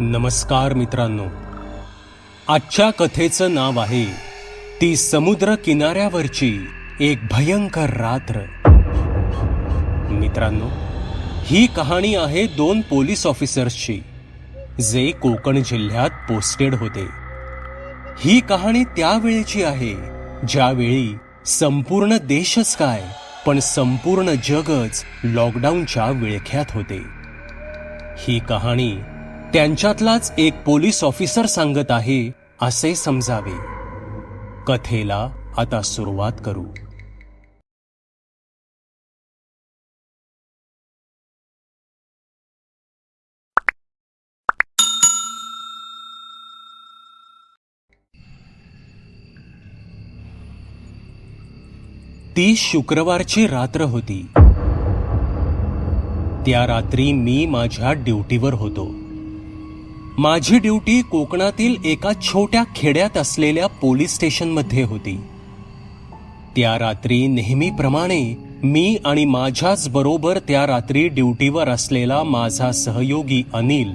नमस्कार मित्रांनो. आजच्या कथेचं नाव आहे ती समुद्र किनाऱ्यावरची एक भयंकर रात्र. मित्रांनो ही कहाणी आहे दोन पोलीस ऑफिसर्सची जे कोकण जिल्ह्यात पोस्टेड होते. ही कहाणी त्यावेळेची आहे ज्यावेळी संपूर्ण देशच काय पण संपूर्ण जगच लॉकडाऊनच्या विळख्यात होते. ही कहाणी त्यांच्यातलाच एक पोलीस ऑफिसर सांगत आहे असे समजावे. कथेला आता सुरुवात करू. ती शुक्रवारची रात्र होती. त्या रात्री मी माझ्या ड्युटीवर होतो. माझी ड्युटी कोकणातील एका छोट्या खेड्यात असलेल्या पोलीस स्टेशनमध्ये होती. त्या रात्री नेहमीप्रमाणे मी आणि माझ्याच बरोबर त्या रात्री ड्युटीवर असलेला माझा सहयोगी अनिल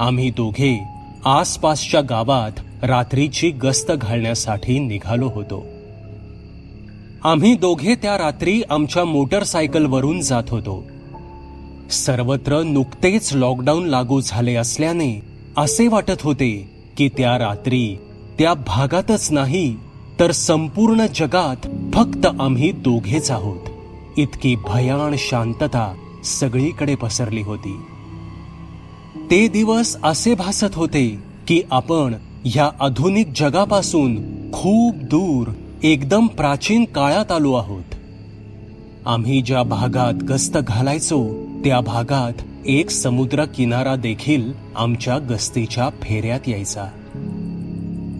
आम्ही दोघे आसपासच्या गावात रात्रीची गस्त घालण्यासाठी निघालो होतो. आम्ही दोघे त्या रात्री आमच्या मोटरसायकलवरून जात होतो. सर्वत्र नुकतेच लॉकडाऊन लागू झाले असल्याने असे वाटत होते की त्या रात्री त्या भागातच नाही तर संपूर्ण जगात फक्त आम्ही दोघेच आहोत. इतकी भयान शांतता सगळीकडे पसरली होती. ते दिवस असे भासत होते की आपण ह्या आधुनिक जगापासून खूप दूर एकदम प्राचीन काळात आलो आहोत. आम्ही ज्या भागात गस्त घालायचो त्या भागात एक समुद्र किनारा देखील आमच्या गस्तीच्या फेऱ्यात यायचा.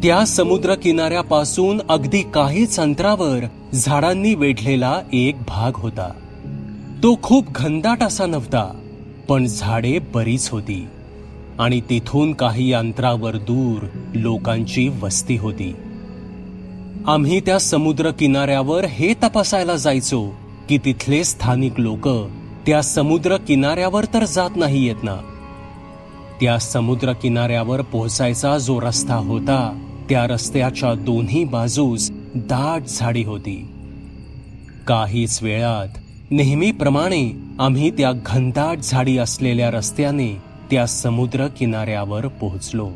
त्या समुद्र किनाऱ्यापासून अगदी काहीच अंतरावर झाडांनी वेढलेला एक भाग होता. तो खूप घनदाट असा नव्हता पण झाडे बरीच होती आणि तिथून काही अंतरावर दूर लोकांची वस्ती होती. आम्ही त्या समुद्र किनाऱ्यावर हे तपासायला जायचो की तिथले स्थानिक लोक त्या समुद्र किनाऱ्यावर तर जात नाहीयेत ना. त्या समुद्र किनाऱ्यावर पोहोचायचा जो रस्ता होता त्या रस्त्याच्या दोन्ही बाजूस दाट झाडी होती. काहीच वेळात नेहमीप्रमाणे आम्ही त्या घनदाट झाडी असलेल्या रस्त्याने त्या समुद्र किनाऱ्यावर पोहोचलो.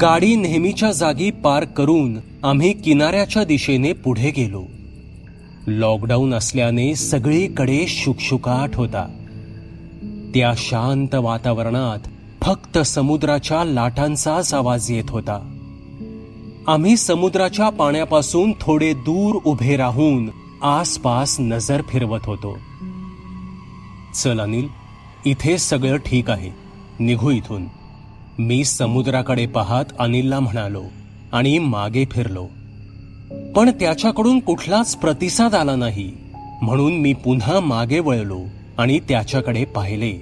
गाडी नेहमीच्या जागी पार करून आम्ही किनाऱ्याच्या दिशेने पुढे गेलो. लॉकडाऊन असल्याने सगळीकडे शुकशुकाट होता. त्या शांत वातावरणात फक्त समुद्राच्या लाटांचाच आवाज येत होता. आम्ही समुद्राच्या पाण्यापासून थोडे दूर उभे राहून आसपास नजर फिरवत होतो. चल अनिल इथे सगळं ठीक आहे. निघू इथून. मी समुद्राकडे पाहत अनिलला म्हणालो आणि मागे फिरलो. पण त्याच्याकडून कुठलाच प्रतिसाद आला नाही. म्हणून मी पुन्हा मागे वळलो आणि त्याच्याकडे पाहिले.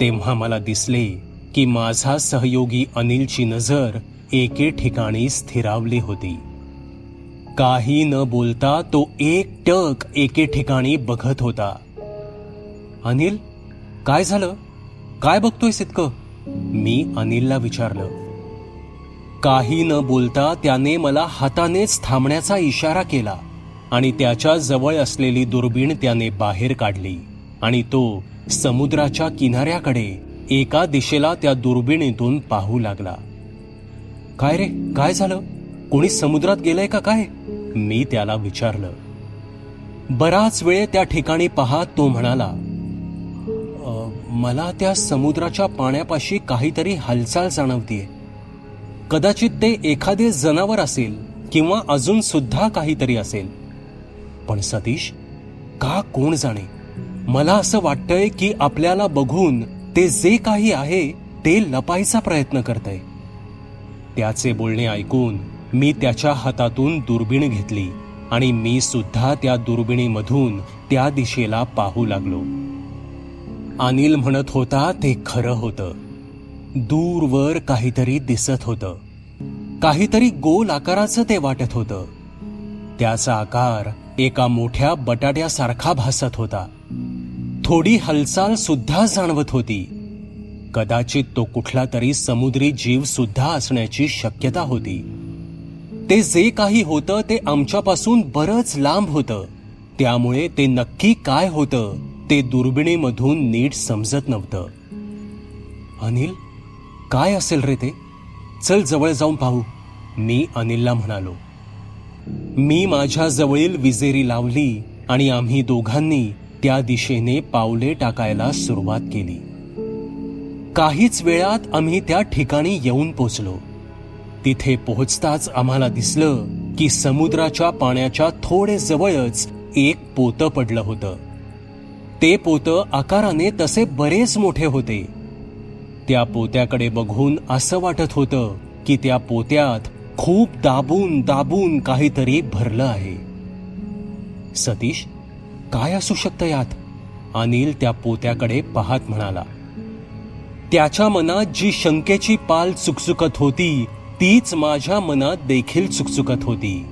तेव्हा मला दिसले की माझा सहयोगी अनिलची नजर एके ठिकाणी स्थिरावली होती. काही न बोलता तो एक टक एके ठिकाणी बघत होता. अनिल काय झालं? काय बघतोयस इतकं? मी अनिलला विचारलं. काही न बोलता त्याने मला हातानेच थांबण्याचा इशारा केला आणि त्याच्याजवळ असलेली दुर्बीण त्याने बाहेर काढली आणि तो समुद्राच्या किनाऱ्याकडे एका दिशेला त्या दुर्बिणीतून पाहू लागला. काय रे? काय झालं? कोणी समुद्रात गेलंय का काय? मी त्याला विचारलं. बराच वेळ त्या ठिकाणी पाहत तो म्हणाला मला त्या समुद्राच्या पाण्यापाशी काहीतरी हालचाल जाणवतीये. कदाचित ते एखादे जनावर असेल किंवा अजून सुद्धा काहीतरी असेल. पण सतीश का कोण जाणे? मला असं वाटतंय की आपल्याला बघून ते जे काही आहे ते लपायचा प्रयत्न करतय. त्याचे बोलणे ऐकून मी त्याच्या हातातून दुर्बीण घेतली आणि मी सुद्धा त्या दुर्बिणीमधून त्या दिशेला पाहू लागलो. अनिल म्हणत होता ते खरं होतं. दूरवर काहीतरी दिसत होतं. काहीतरी गोल आकाराचं ते वाटत होतं. त्याचा आकार एका मोठ्या बटाट्यासारखा भासत होता. थोडी हालचाल सुद्धा जाणवत होती. कदाचित तो कुठला तरी समुद्री जीव सुद्धा असण्याची शक्यता होती. ते जे काही होतं ते आमच्यापासून बरंच लांब होतं. त्यामुळे ते नक्की काय होतं ते दुर्बिणीमधून नीट समजत नव्हतं. अनिल काय असेल रे ते? चल जवळ जाऊन पाहू. मी अनिलला म्हणालो. मी माझ्या जवळील विजेरी लावली आणि आम्ही दोघांनी त्या दिशेने पावले टाकायला सुरुवात केली. काहीच वेळात आम्ही त्या ठिकाणी येऊन पोचलो. तिथे पोहोचताच आम्हाला दिसलं की समुद्राच्या पाण्याच्या थोडे जवळच एक पोतं पडलं होतं. ते पोतं आकाराने तसे बरेच मोठे होते. त्या पोत्याकडे बघून असं वाटत होतं की त्या पोत्यात खूप दाबून दाबून काहीतरी भरलं आहे. सतीश काय असू शकतं यात? अनिल त्या पोत्याकडे पाहत म्हणाला. त्याच्या मनात जी शंकेची पाल चुकचुकत होती तीच माझ्या मनात देखील चुकचुकत होती.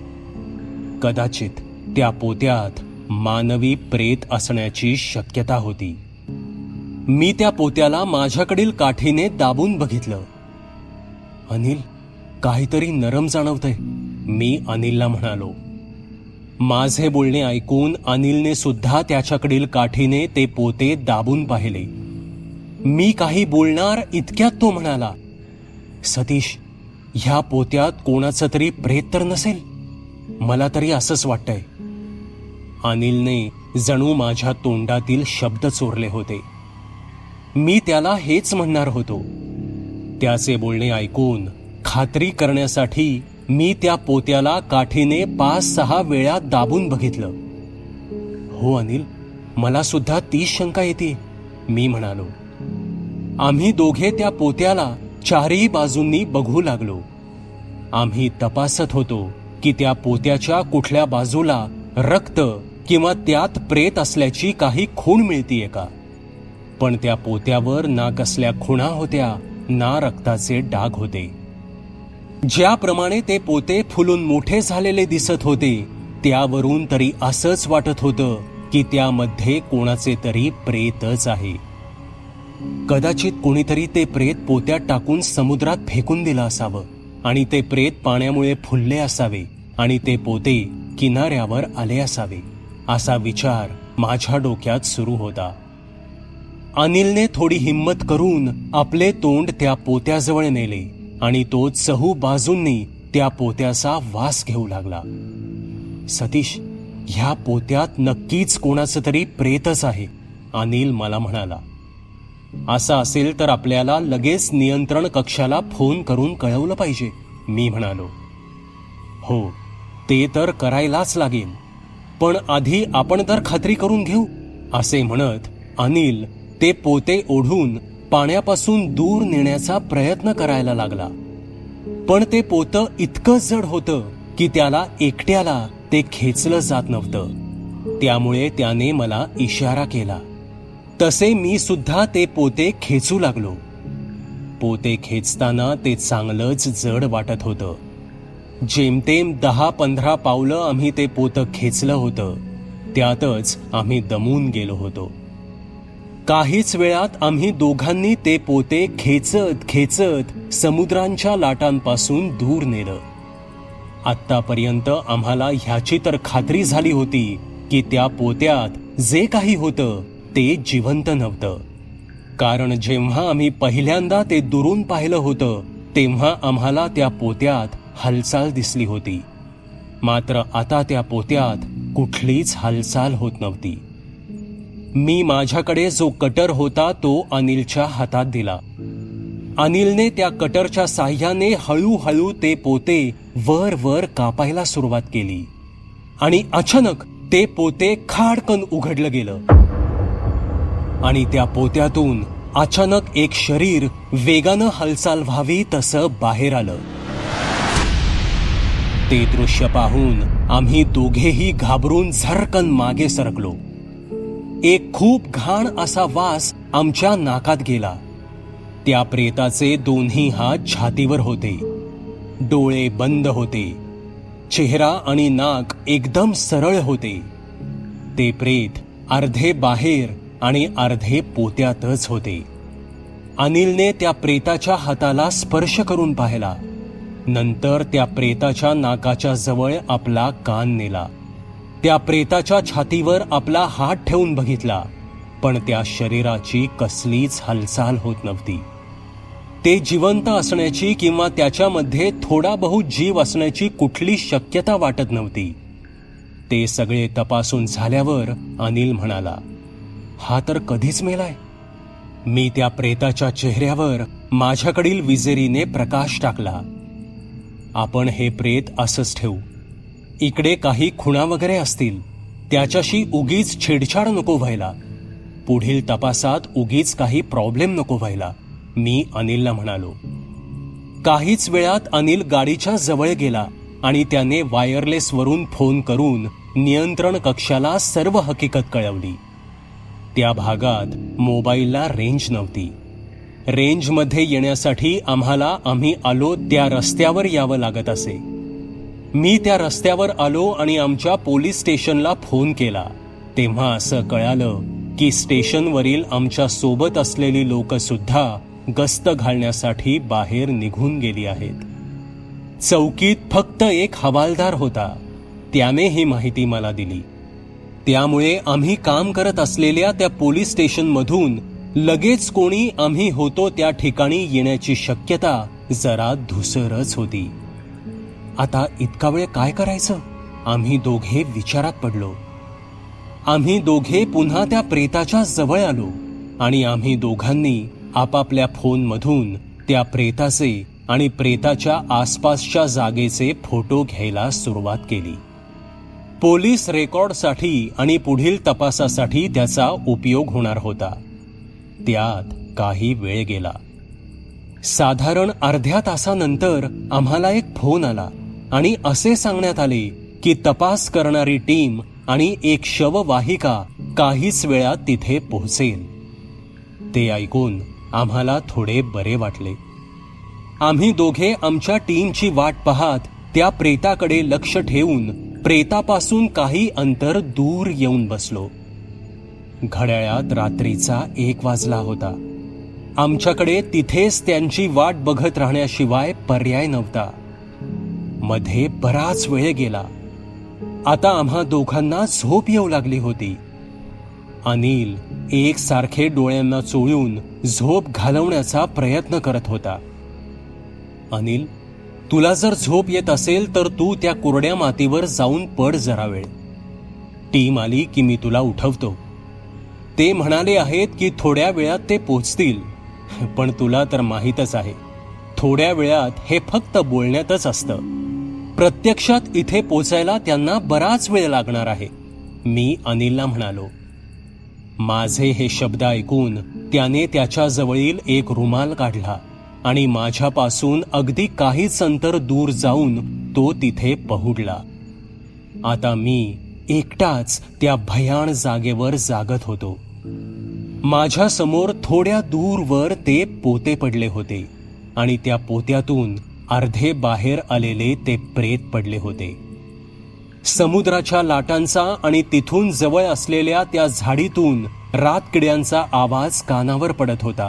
कदाचित त्या पोत्यात मानवी प्रेत असण्याची शक्यता होती. मी त्या पोत्याला माझ्याकडील काठीने दाबून बघितलं. अनिल काहीतरी नरम जाणवतंय मी अनिलला म्हणालो. माझे बोलणे ऐकून अनिलने सुद्धा त्याच्याकडील काठीने ते पोते दाबून पाहिले. मी काही बोलणार इतक्यात तो म्हणाला सतीश ह्या पोत्यात कोणाचं तरी प्रेत तर नसेल? मला तरी असंच वाटतंय. अनिलने जणू माझ्या तोंडातील शब्द चोरले होते. मी त्याला हेच म्हणणार होतो. त्याचे बोलणे ऐकून खात्री करण्यासाठी मी त्या पोत्याला काठीने पाच सहा वेळा दाबून बघितलं. हो अनिल मला सुद्धा तीच शंका येते मी म्हणालो. आम्ही दोघे त्या पोत्याला चारही बाजूंनी बघू लागलो. आम्ही तपासत होतो की त्या पोत्याच्या कुठल्या बाजूला रक्त किंवा त्यात प्रेत असल्याची काही खूण मिळतीये का? पण त्या पोत्यावर ना कसल्या खुणा होत्या ना रक्ताचे डाग होते. ज्याप्रमाणे ते पोते फुलून मोठे झालेले दिसत होते त्यावरून तरी असंच वाटत होतं की त्यामध्ये कोणाचे तरी प्रेतच आहे. कदाचित कोणीतरी ते प्रेत पोत्यात टाकून समुद्रात फेकून दिलं असावं आणि ते प्रेत पाण्यामुळे फुलले असावे आणि ते पोते किनाऱ्यावर आले असावे असा विचार माझ्या डोक्यात सुरू होता. अनिलने थोडी हिंमत करून आपले तोंड त्या पोत्याजवळ नेले आणि तो चहू बाजूंनी त्या पोत्याचा वास घेऊ लागला. सतीश ह्या पोत्यात नक्कीच कोणाचं तरी प्रेतच आहे अनिल मला म्हणाला. असं असेल तर आपल्याला लगेच नियंत्रण कक्षाला फोन करून कळवलं पाहिजे मी म्हणालो. हो ते तर करायलाच लागेल. पण आधी आपण तर खात्री करून घेऊ असे म्हणत अनिल ते पोते ओढून पाण्यापासून दूर नेण्याचा प्रयत्न करायला लागला. पण ते पोतं इतकं जड होतं की त्याला एकट्याला ते खेचलं जात नव्हतं. त्यामुळे त्याने मला इशारा केला. तसे मी सुद्धा ते पोते खेचू लागलो. पोते खेचताना ते चांगलंच जड वाटत होतं. जेमतेम दहा पंधरा पावलं आम्ही ते पोतं खेचलं होतं. त्यातच आम्ही दमून गेलो होतो. काहीच वेळात आम्ही दोघांनी ते पोते खेचत खेचत समुद्रांच्या लाटांपासून दूर नेलं. आत्तापर्यंत आम्हाला ह्याची तर खात्री झाली होती की त्या पोत्यात जे काही होतं ते जिवंत नव्हतं. कारण जेव्हा आम्ही पहिल्यांदा ते दुरून पाहिलं होतं तेव्हा आम्हाला त्या पोत्यात हालचाल दिसली होती. मात्र आता त्या पोत्यात कुठलीच हालचाल होत नव्हती. मी माझ्याकडे जो कटर होता तो अनिलच्या हातात दिला. अनिलने त्या कटरच्या साह्याने हळूहळू ते पोते वर वर कापायला सुरुवात केली. आणि अचानक ते पोते खाडकन उघडलं गेलं. आणि त्या पोत्यातून अचानक एक शरीर वेगानं हालचाल व्हावी तसं बाहेर आलं. ते दृश्य पाहून आम्ही दोघेही घाबरून झरकन मागे सरकलो. एक खूप घाण असा वास आमच्या नाकात गेला. त्या प्रेताचे दोन्ही हात छातीवर होते. डोळे बंद होते. चेहरा आणि नाक एकदम सरळ होते. ते प्रेत अर्धे बाहेर आणि अर्धे पोत्यातच होते. अनिलने त्या प्रेताच्या हाताला स्पर्श करून पाहिला. नंतर त्या प्रेताच्या नाकाच्या जवळ आपला कान नेला. त्या प्रेताच्या छातीवर आपला हात ठेवून बघितला पण त्या शरीराची कसलीच हालचाल होत नव्हती. ते जिवंत असण्याची किंवा त्याच्यामध्ये थोडा बहुत जीव असण्याची कुठली शक्यता वाटत नव्हती. ते सगळे तपासून झाल्यावर अनिल म्हणाला हा तर कधीच मेलाय. मी त्या प्रेताच्या चेहऱ्यावर माझ्याकडील विजेरीने प्रकाश टाकला. आपण हे प्रेत असंच ठेवू. इकडे काही खुणा वगैरे असतील त्याच्याशी उगीच छेडछाड नको व्हायला. पुढील तपासात उगीच काही प्रॉब्लेम नको व्हायला मी अनिलला म्हणालो. काहीच वेळात अनिल गाडीच्या जवळ गेला आणि त्याने वायरलेसवरून फोन करून नियंत्रण कक्षाला सर्व हकीकत कळवली. त्या भागात मोबाईलला रेंज नव्हती. रेंजमध्ये येण्यासाठी आम्हाला आम्ही आलो त्या रस्त्यावर यावं लागत असे. मी त्या रस्त्यावर आलो आणि आमच्या पोलीस स्टेशनला फोन केला. तेव्हा असं कळालं की स्टेशनवरील आमच्यासोबत असलेली लोक सुद्धा गस्त घालण्यासाठी बाहेर निघून गेली आहेत. चौकीत फक्त एक हवालदार होता. त्याने ही माहिती मला दिली. त्यामुळे आम्ही काम करत असलेल्या त्या पोलीस स्टेशनमधून लगेच कोणी आम्ही होतो त्या ठिकाणी येण्याची शक्यता जरा धुसरच होती. आता इतका वेळ काय करायचं? आम्ही दोघे विचारात पडलो. आम्ही दोघे पुन्हा त्या प्रेताच्या जवळ आलो आणि आम्ही दोघांनी आपापल्या फोनमधून त्या प्रेताचे आणि प्रेताच्या आसपासच्या जागेचे फोटो घ्यायला सुरुवात केली. पोलीस रेकॉर्डसाठी आणि पुढील तपासासाठी त्याचा उपयोग होणार होता. त्यात काही वेळ गेला. साधारण अर्ध्या तासानंतर आम्हाला एक फोन आला. आणि असे सांगण्यात आले की तपास करणारी टीम आणि एक शववाहिका काहीच वेळात तिथे पोहोचेल. ते ऐकून आम्हाला थोडे बरे वाटले. आम्ही दोघे आमच्या टीमची वाट पाहत त्या प्रेताकडे लक्ष ठेवून प्रेतापासून काही अंतर दूर येऊन बसलो. घड्याळात रात्रीचा एक वाजला होता. आमच्याकडे तिथेच त्यांची वाट बघत राहण्याशिवाय पर्याय नव्हता. मध्ये बराच वेळ गेला. आता आम्हा दोघांना झोप येऊ लागली होती. अनिल एकसारखे डोळ्यांना चोळून झोप घालवण्याचा प्रयत्न करत होता. अनिल तुला जर झोप येत असेल तर तू त्या कोरड्या मातीवर जाऊन पड जरा वेळ. टीम आली की मी तुला उठवतो. ते म्हणाले आहेत की थोड्या वेळात ते पोचतील. पण तुला तर माहीतच आहे थोड्या वेळात हे फक्त बोलण्यातच असतं. प्रत्यक्षात इथे पोचायला त्यांना बराच वेळ लागणार आहे. मी अनिलला म्हणालो माझे हे शब्द ऐकून त्याने त्याच्या जवळील एक रुमाल काढला आणि माझ्यापासून अगदी काहीच अंतर दूर जाऊन तो तिथे पहुडला. आता मी एकटाच त्या भयाण जागेवर जागत होतो. माझ्यासमोर थोड्या दूरवर ते पोते पडले होते आणि त्या पोत्यातून अर्धे बाहेर आलेले ते प्रेत पडले होते. समुद्राच्या लाटांचा आणि तिथून जवळ असलेल्या त्या झाडीतून रातकिड्यांचा आवाज कानावर पडत होता.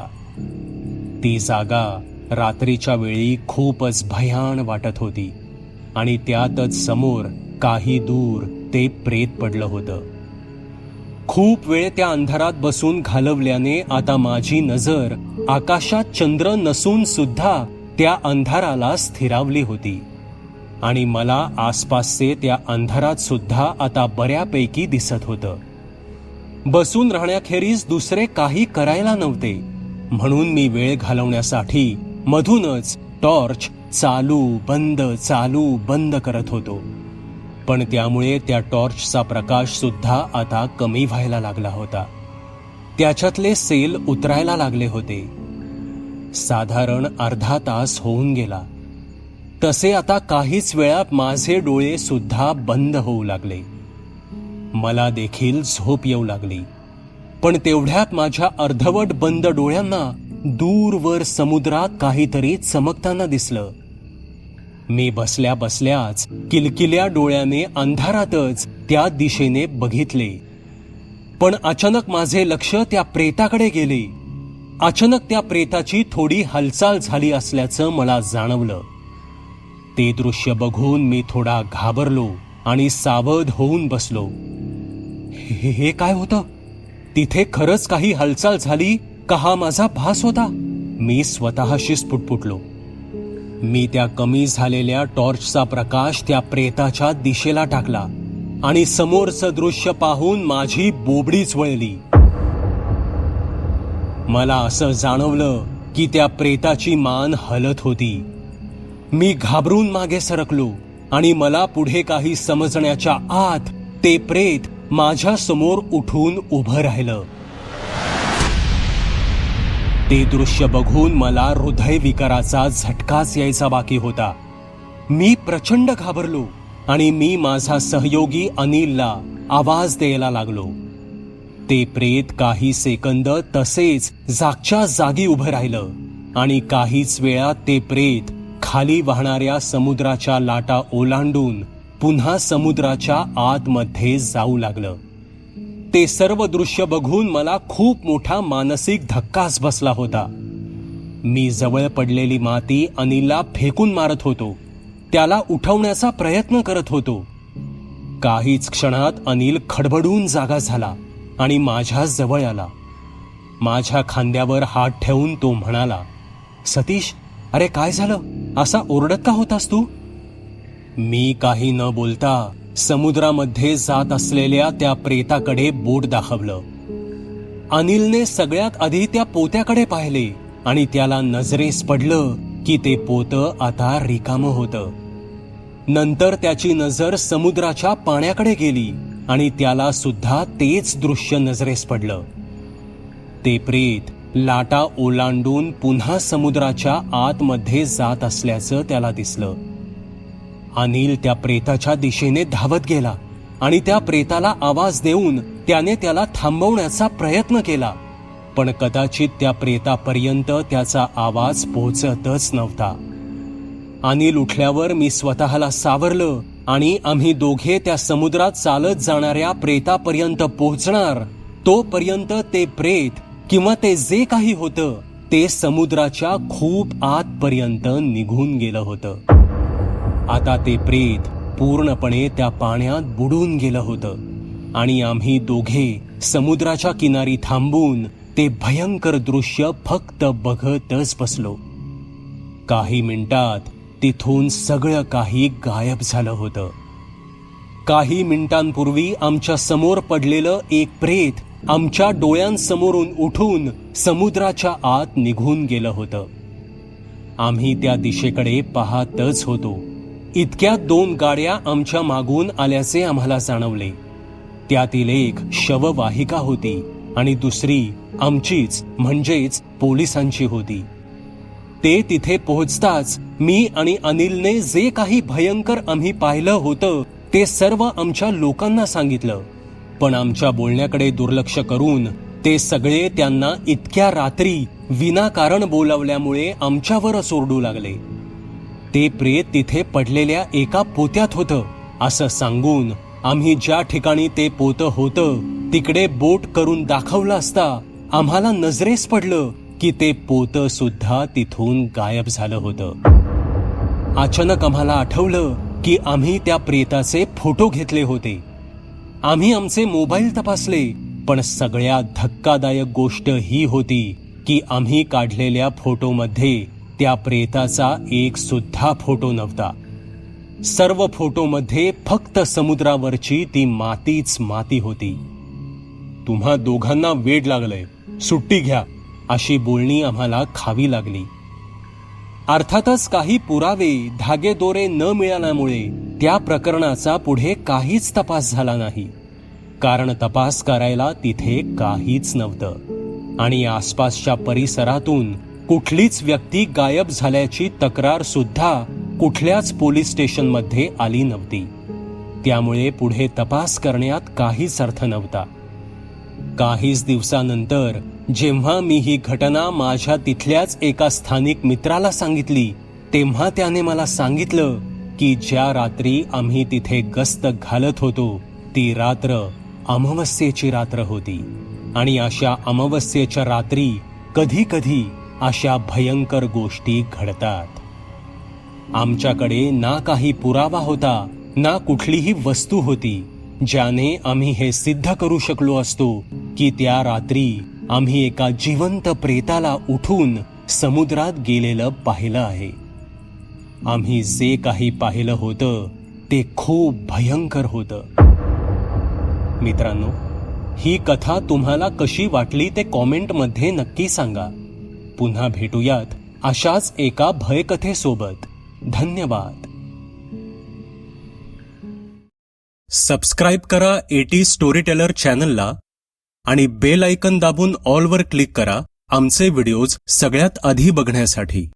ती जागा रात्रीच्या वेळी खूपच भयान वाटत होती आणि त्यातच समोर काही दूर ते प्रेत पडलं होतं. खूप वेळ त्या अंधारात बसून घालवल्याने आता माझी नजर आकाशात चंद्र नसून सुद्धा त्या अंधाराला स्थिरावली होती. आणि मला आसपासचे त्या अंधारात सुद्धा आता बऱ्यापैकी दिसत होतं. बसून राहण्याखेरीज दुसरे काही करायला नव्हते. म्हणून मी वेळ घालवण्यासाठी मधूनच टॉर्च चालू बंद चालू बंद करत होतो. पण त्यामुळे त्या टॉर्चचा प्रकाश सुद्धा आता कमी व्हायला लागला होता. त्याच्यातले सेल उतरायला लागले होते. साधारण अर्धा तास होऊन गेला. तसे आता काहीच वेळात माझे डोळे सुद्धा बंद होऊ लागले. मला देखील झोप येऊ लागली. पण तेवढ्यात माझ्या अर्धवट बंद डोळ्यांना दूरवर समुद्रात काहीतरी चमकताना दिसलं. मी बसल्या बसल्याच किलकिल्या डोळ्याने अंधारातच त्या दिशेने बघितले. पण अचानक माझे लक्ष त्या प्रेताकडे गेले. अचानक त्या प्रेताची थोडी हालचाल झाली असल्याचं मला जाणवलं. ते दृश्य बघून मी थोडा घाबरलो आणि सावध होऊन बसलो. हे हे काय होतं? तिथे खरंच काही हालचाल झाली का हा माझा भास होता? मी स्वतःशीच पुटपुटलो. मी त्या कमी झालेल्या टॉर्चचा प्रकाश त्या प्रेताच्या दिशेला टाकला आणि समोरचं दृश्य पाहून माझी बोबडीच वळली. मला असं जाणवलं की त्या प्रेताची मान हलत होती. मी घाबरून मागे सरकलो आणि मला पुढे काही समजण्याच्या आत ते प्रेत माझ्यासमोर उठून उभं राहिलं. ते दृश्य बघून मला हृदयविकाराचा झटकाच यायचा बाकी होता. मी प्रचंड घाबरलो आणि मी माझा सहयोगी अनिलला आवाज द्यायला लागलो. ते प्रेत काही सेकंद तसेच जागच्या जागी उभं राहिलं. आणि काहीच वेळात ते प्रेत खाली वाहणाऱ्या समुद्राच्या लाटा ओलांडून पुन्हा समुद्राच्या आतमध्ये जाऊ लागलं. ते सर्व दृश्य बघून मला खूप मोठा मानसिक धक्काच बसला होता. मी जवळ पडलेली माती अनिलला फेकून मारत होतो. त्याला उठवण्याचा प्रयत्न करत होतो. काहीच क्षणात अनिल खडबडून जागा झाला. आणि माझ्या जवळ आला. माझ्या खांद्यावर हात ठेवून तो म्हणाला सतीश अरे काय झालं? असा ओरडत का होतास तू? मी काही न बोलता समुद्रामध्ये जात असलेल्या त्या प्रेताकडे बोट दाखवलं. अनिलने सगळ्यात आधी त्या पोत्याकडे पाहिले आणि त्याला नजरेस पडलं की ते पोत आता रिकामं होतं. नंतर त्याची नजर समुद्राच्या पाण्याकडे गेली. आणि त्याला सुद्धा तेच दृश्य नजरेस पडलं. ते प्रेत लाटा ओलांडून पुन्हा समुद्राच्या आतमध्ये जात असल्याचं त्याला दिसलं. अनिल त्या प्रेताच्या दिशेने धावत गेला आणि त्या प्रेताला आवाज देऊन त्याने त्याला थांबवण्याचा प्रयत्न केला. पण कदाचित त्या प्रेतापर्यंत त्याचा आवाज पोहोचतच नव्हता. अनिल उठल्यावर मी स्वतःला सावरलं आणि आम्ही दोघे त्या समुद्रात चालत जाणाऱ्या प्रेतापर्यंत पोहोचणार तोपर्यंत ते प्रेत किंवा ते जे काही होतं ते समुद्राच्या खूप आतपर्यंत निघून गेलं होतं. आता ते प्रेत पूर्णपणे त्या पाण्यात बुडून गेलं होतं आणि आम्ही दोघे समुद्राच्या किनारी थांबून ते भयंकर दृश्य फक्त बघतच बसलो. काही मिनिटात तिथून सगळं काही गायब झालं होतं. काही मिनिटांपूर्वी आमच्यासमोर पडलेलं एक प्रेत आमच्या डोळ्यांसमोरून उठून समुद्राच्या आत निघून गेलं होतं. आम्ही त्या दिशेकडे पाहतच होतो. इतक्यात दोन गाड्या आमच्या मागून आल्याचे आम्हाला जाणवले. त्यातील एक शववाहिका होती आणि दुसरी आमचीच म्हणजेच पोलिसांची होती. ते तिथे पोहोचताच मी आणि अनिलने जे काही भयंकर आम्ही पाहिलं होतं ते सर्व आमच्या लोकांना सांगितलं. पण आमच्या बोलण्याकडे दुर्लक्ष करून ते सगळे त्यांना इतक्या रात्री विनाकारण बोलावल्यामुळे आमच्यावरच ओरडू लागले. ते प्रेत तिथे पडलेल्या एका पोत्यात होतं असं सांगून आम्ही ज्या ठिकाणी ते पोतं होतं तिकडे बोट करून दाखवलं असता आम्हाला नजरेस पडलं. की ते पोतं सुद्धा तिथून गायब झालं होतं. अचानक आम्हाला आठवलं की आम्ही त्या प्रेताचे फोटो घेतले होते. आम्ही आमचे मोबाईल तपासले पण सगळ्यात धक्कादायक गोष्ट ही होती की आम्ही काढलेल्या फोटोमध्ये त्या प्रेताचा एक सुद्धा फोटो नव्हता. सर्व फोटोमध्ये फक्त समुद्रावरची ती मातीच माती होती. तुम्हा दोघांना वेड लागलंय. सुट्टी घ्या. अशी बोलणी आम्हाला खावी लागली. अर्थातच काही पुरावे धागेदोरे न मिळाल्यामुळे त्या प्रकरणाचा पुढे काहीच तपास झाला नाही. कारण तपास करायला तिथे काहीच नव्हतं. आणि आसपासच्या परिसरातून कुठलीच व्यक्ती गायब झाल्याची तक्रार सुद्धा कुठल्याच पोलीस स्टेशनमध्ये आली नव्हती. त्यामुळे पुढे तपास करण्यात काहीच अर्थ नव्हता. काहीच दिवसानंतर जेव्हा मी ही घटना माझ्या तिथल्याच एका स्थानिक मित्राला सांगितली तेव्हा त्याने मला सांगितलं की ज्या रात्री आम्ही तिथे गस्त घालत होतो ती रात्र अमावस्येची रात्र होती. आणि अशा अमावस्येच्या रात्री कधी कधी अशा भयंकर गोष्टी घडतात. आमच्याकडे ना काही पुरावा होता ना कुठलीही वस्तू होती ज्याने आम्ही हे सिद्ध करू शकलो असतो की त्या रात्री आम्ही एका जिवंत प्रेताला उठून समुद्रात गेलेलं पाहिलं आहे. आम्ही जे काही पाहिलं होतं ते खूप भयंकर होतं. मित्रांनो ही कथा तुम्हाला कशी वाटली ते कॉमेंटमध्ये नक्की सांगा. पुन्हा भेटूयात अशाच एका भयकथेसोबत. धन्यवाद. सबस्क्राईब करा एटी स्टोरी टेलर चॅनलला आणि बेल आयकन दाबून ऑलवर क्लिक करा. आमचे व्हिडिओज सगळ्यात आधी बघण्यासाठी.